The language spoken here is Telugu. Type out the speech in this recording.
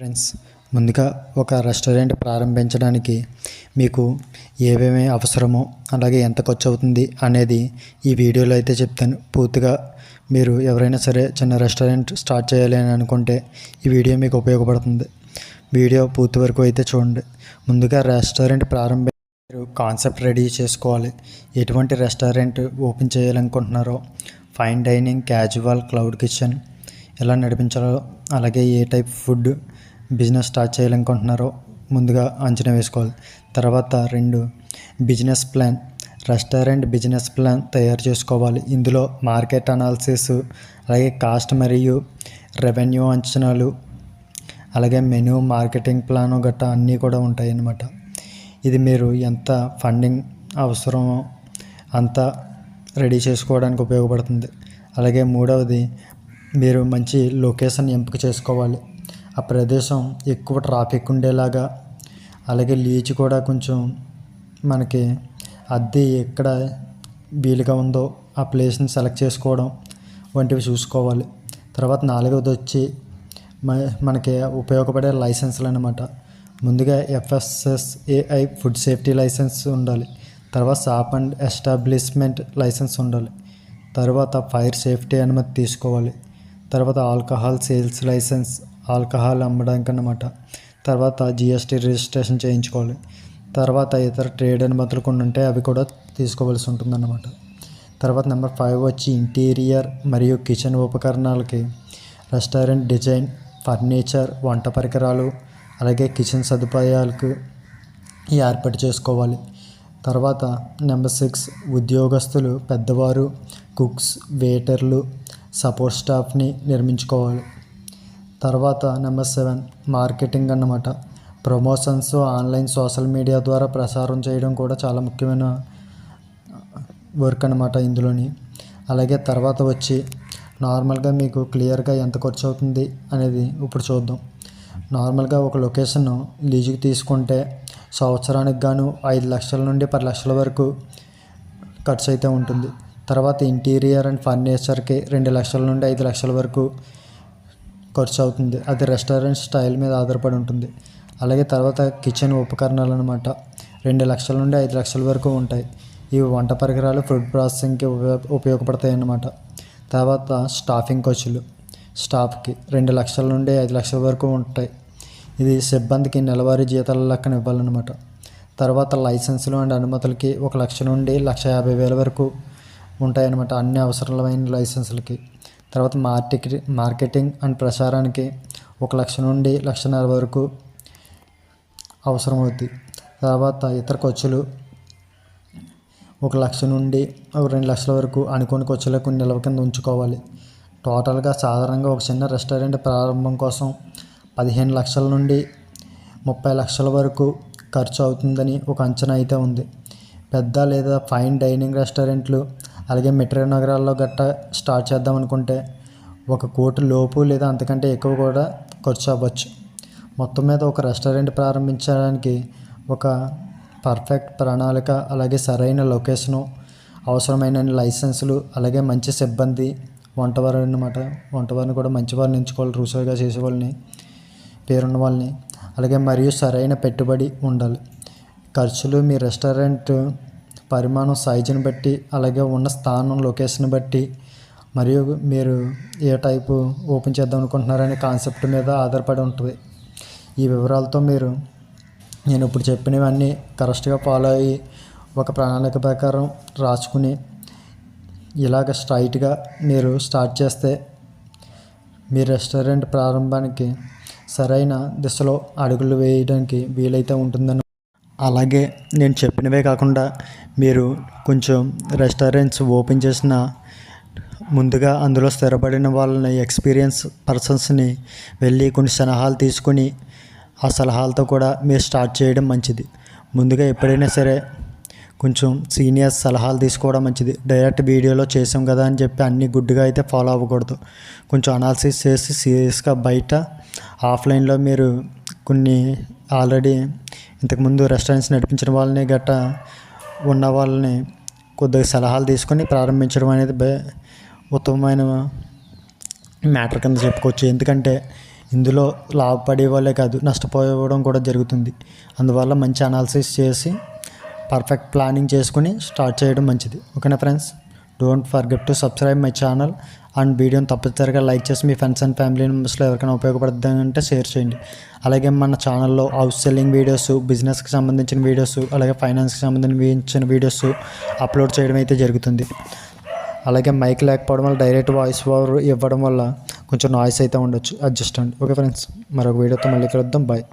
ఫ్రెండ్స్ ముందుగా ఒక రెస్టారెంట్ ప్రారంభించడానికి మీకు ఏమేమి అవసరమో అలాగే ఎంత ఖర్చు అవుతుంది అనేది ఈ వీడియోలో అయితే చెప్తాను. పూర్తిగా మీరు ఎవరైనా సరే చిన్న రెస్టారెంట్ స్టార్ట్ చేయాలి అని అనుకుంటే ఈ వీడియో మీకు ఉపయోగపడుతుంది. వీడియో పూర్తి వరకు అయితే చూడండి. ముందుగా రెస్టారెంట్ ప్రారంభ మీరు కాన్సెప్ట్ రెడీ చేసుకోవాలి. ఎటువంటి రెస్టారెంట్ ఓపెన్ చేయాలనుకుంటున్నారో fine dining casual cloud kitchen ఎలా నడిపించాలో అలాగే ఏ టైప్ ఫుడ్ బిజినెస్ స్టార్ట్ చేయాలనుకుంటున్నారో ముందుగా అంచనా వేసుకోవాలి. తర్వాత రెండు business plan. Restaurant business plan తయారు చేసుకోవాలి. ఇందులో మార్కెట్ అనాలిసిస్ అలాగే కాస్ట్ మరియు రెవెన్యూ అంచనాలు అలాగే మెనూ మార్కెటింగ్ ప్లాను గట్టా అన్నీ కూడా ఉంటాయి అన్నమాట ఇది మీరు ఎంత ఫండింగ్ అవసరమో అంత రెడీ చేసుకోవడానికి ఉపయోగపడుతుంది. అలాగే మూడవది మీరు మంచి లొకేషన్ ఎంపిక చేసుకోవాలి. ఆ ప్రదేశం ఎక్కువ ట్రాఫిక్ ఉండేలాగా. అలాగే లీచ్ కూడా కొంచెం మనకి అద్దె ఎక్కడ వీలుగా ఉందో ఆ ప్లేస్ని సెలెక్ట్ చేసుకోవడం వంటివి చూసుకోవాలి. తర్వాత నాలుగవది వచ్చి మ- మనకి ఉపయోగపడే లైసెన్స్లు అనమాట ముందుగా ఎఫ్ఎస్ఎస్ఏఐ ఫుడ్ సేఫ్టీ లైసెన్స్ ఉండాలి. తర్వాత షాప్ అండ్ ఎస్టాబ్లిష్మెంట్ లైసెన్స్ ఉండాలి. తర్వాత ఫైర్ సేఫ్టీ అనుమతి తీసుకోవాలి. తర్వాత ఆల్కహాల్ సేల్స్ లైసెన్స్ ఆల్కహాల్ అమ్మడానికి అన్నమాట. తర్వాత జిఎస్టీ రిజిస్ట్రేషన్ చేయించుకోవాలి. తర్వాత ఇతర ట్రేడ్ అనుమతులు కొన్ని ఉంటే అవి కూడా తీసుకోవాల్సి ఉంటుందన్నమాట. తర్వాత నెంబర్ ఫైవ్ వచ్చి ఇంటీరియర్ మరియు కిచెన్ ఉపకరణాలకి రెస్టారెంట్ డిజైన్ ఫర్నిచర్ వంట పరికరాలు అలాగే కిచెన్ సదుపాయాలకు ఏర్పాటు చేసుకోవాలి. తర్వాత నెంబర్ సిక్స్ ఉద్యోగస్తులు పెద్దవారు కుక్స్ వెయిటర్లు సపోర్ట్ స్టాఫ్ని నిర్మించుకోవాలి. తర్వాత నెంబర్ సెవెన్ మార్కెటింగ్ అన్నమాట. ప్రమోషన్స్ ఆన్లైన్ సోషల్ మీడియా ద్వారా ప్రసారం చేయడం కూడా చాలా ముఖ్యమైన వర్క్ అనమాట ఇందులోని. అలాగే తర్వాత వచ్చి నార్మల్గా మీకు క్లియర్గా ఎంత ఖర్చు అవుతుంది అనేది ఇప్పుడు చూద్దాం. నార్మల్గా ఒక లొకేషన్ లీజుకి తీసుకుంటే సంవత్సరానికి గాను ఐదు లక్షల నుండి పది లక్షల వరకు ఖర్చు అయితే ఉంటుంది. తర్వాత ఇంటీరియర్ అండ్ ఫర్నిచర్కి రెండు లక్షల నుండి ఐదు లక్షల వరకు ఖర్చు అవుతుంది అది రెస్టారెంట్ స్టైల్ మీద ఆధారపడి ఉంటుంది. అలాగే తర్వాత కిచెన్ ఉపకరణాలు అనమాట రెండు లక్షల నుండి ఐదు లక్షల వరకు ఉంటాయి. ఇవి వంట పరికరాలు ఫుడ్ ప్రాసెసింగ్కి ఉపయోగ ఉపయోగపడతాయి అన్నమాట తర్వాత స్టాఫింగ్ ఖర్చులు. స్టాఫ్కి రెండు లక్షల నుండి ఐదు లక్షల వరకు ఉంటాయి. ఇది సిబ్బందికి నెలవారీ జీతాల లెక్కన ఇవ్వాలన్నమాట. తర్వాత లైసెన్సులు అండ్ అనుమతులకి ఒక లక్ష నుండి లక్ష యాభై వేల వరకు ఉంటాయన్నమాట అన్ని అవసరమైన లైసెన్సులకి. తర్వాత మార్కెట్ మార్కెటింగ్ అండ్ ప్రచారానికి ఒక లక్ష నుండి లక్షన్నర వరకు అవసరమవుద్ది తర్వాత ఇతర ఖర్చులు ఒక లక్ష నుండి ఒక రెండు లక్షల వరకు అనుకోని ఖర్చులకు నిల్వ కింద ఉంచుకోవాలి. టోటల్గా సాధారణంగా ఒక చిన్న రెస్టారెంట్ ప్రారంభం కోసం పదిహేను లక్షల నుండి ముప్పై లక్షల వరకు ఖర్చు అవుతుందని ఒక అంచనా అయితే ఉంది. పెద్ద లేదా ఫైన్ డైనింగ్ రెస్టారెంట్లు అలాగే మెట్రో నగరాల్లో గట్టా స్టార్ట్ చేద్దాం అనుకుంటే ఒక కోటి లోపు లేదా అంతకంటే ఎక్కువ కూడా ఖర్చు అవ్వచ్చు. మొత్తం మీద ఒక రెస్టారెంట్ ప్రారంభించడానికి ఒక పర్ఫెక్ట్ ప్రణాళిక అలాగే సరైన లొకేషను అవసరమైన లైసెన్సులు అలాగే మంచి సిబ్బంది వంటవారు అన్నమాట. వంటవారిని కూడా మంచివారిని ఎంచుకోవాలి రుచిగా చేసే వాళ్ళని పేరున్న వాళ్ళని. అలాగే మరియు సరైన పెట్టుబడి ఉండాలి. ఖర్చులు మీ రెస్టారెంట్ పరిమాణం సైజుని బట్టి అలాగే ఉన్న స్థానం లొకేషన్ బట్టి మరియు మీరు ఏ టైపు ఓపెన్ చేద్దాం అనుకుంటున్నారనే కాన్సెప్ట్ మీద ఆధారపడి ఉంటుంది. ఈ వివరాలతో మీరు నేను ఇప్పుడు చెప్పినవన్నీ కరెక్ట్గా ఫాలో అయ్యి ఒక ప్రణాళిక ప్రకారం రాసుకుని ఇలాగ స్ట్రైట్గా మీరు స్టార్ట్ చేస్తే మీ రెస్టారెంట్ ప్రారంభానికి సరైన దిశలో అడుగులు వేయడానికి వీలైతే ఉంటుందని అలాగే నేను చెప్పినవే కాకుండా మీరు కొంచెం రెస్టారెంట్స్ ఓపెన్ చేసిన ముందుగా అందులో స్థిరపడిన వాళ్ళని ఎక్స్పీరియన్స్ పర్సన్స్ని వెళ్ళి కొన్ని సలహాలు తీసుకుని ఆ సలహాలతో కూడా మీరు స్టార్ట్ చేయడం మంచిది. ముందుగా ఎప్పుడైనా సరే కొంచెం సీనియర్స్ సలహాలు తీసుకోవడం మంచిది. డైరెక్ట్ వీడియోలో చేసాం కదా అని చెప్పి అన్ని గుడ్డుగా అయితే ఫాలో అవ్వకూడదు. కొంచెం అనాలిసిస్ చేసి సీరియస్గా బయట ఆఫ్లైన్లో మీరు కొన్ని ఆల్రెడీ ఇంతకుముందు రెస్టారెంట్స్ నడిపించిన వాళ్ళని గట్టా ఉన్న వాళ్ళని కొద్దిగా సలహాలు తీసుకొని ప్రారంభించడం అనేది బే ఉత్తమమైన మ్యాటర్ కింద చెప్పుకోవచ్చు. ఎందుకంటే ఇందులో లాభపడే వాళ్ళే కాదు నష్టపోవడం కూడా జరుగుతుంది. అందువల్ల మంచి అనాలిసిస్ చేసి పర్ఫెక్ట్ ప్లానింగ్ చేసుకుని స్టార్ట్ చేయడం మంచిది. ఓకేనా friends? Don't forget to subscribe my channel and వీడియోని తప్పనిసరిగా లైక్ చేసి మీ ఫ్రెండ్స్ అండ్ ఫ్యామిలీ మెంబర్స్లో ఎవరికైనా ఉపయోగపడుతుందంటే షేర్ చేయండి. అలాగే మన ఛానల్లో హౌస్ సెల్లింగ్ వీడియోస్ బిజినెస్కి సంబంధించిన వీడియోస్ అలాగే ఫైనాన్స్కి సంబంధించిన వీడియోస్ అప్లోడ్ చేయడం అయితే జరుగుతుంది. అలాగే మైక్ లేకపోవడం వల్ల డైరెక్ట్ వాయిస్ ఓవర్ ఇవ్వడం వల్ల కొంచెం నాయిస్ అయితే ఉండొచ్చు. అడ్జస్ట్ అండి. ఓకే ఫ్రెండ్స్ మరొక వీడియోతో మళ్ళీ కలుద్దాం. బాయ్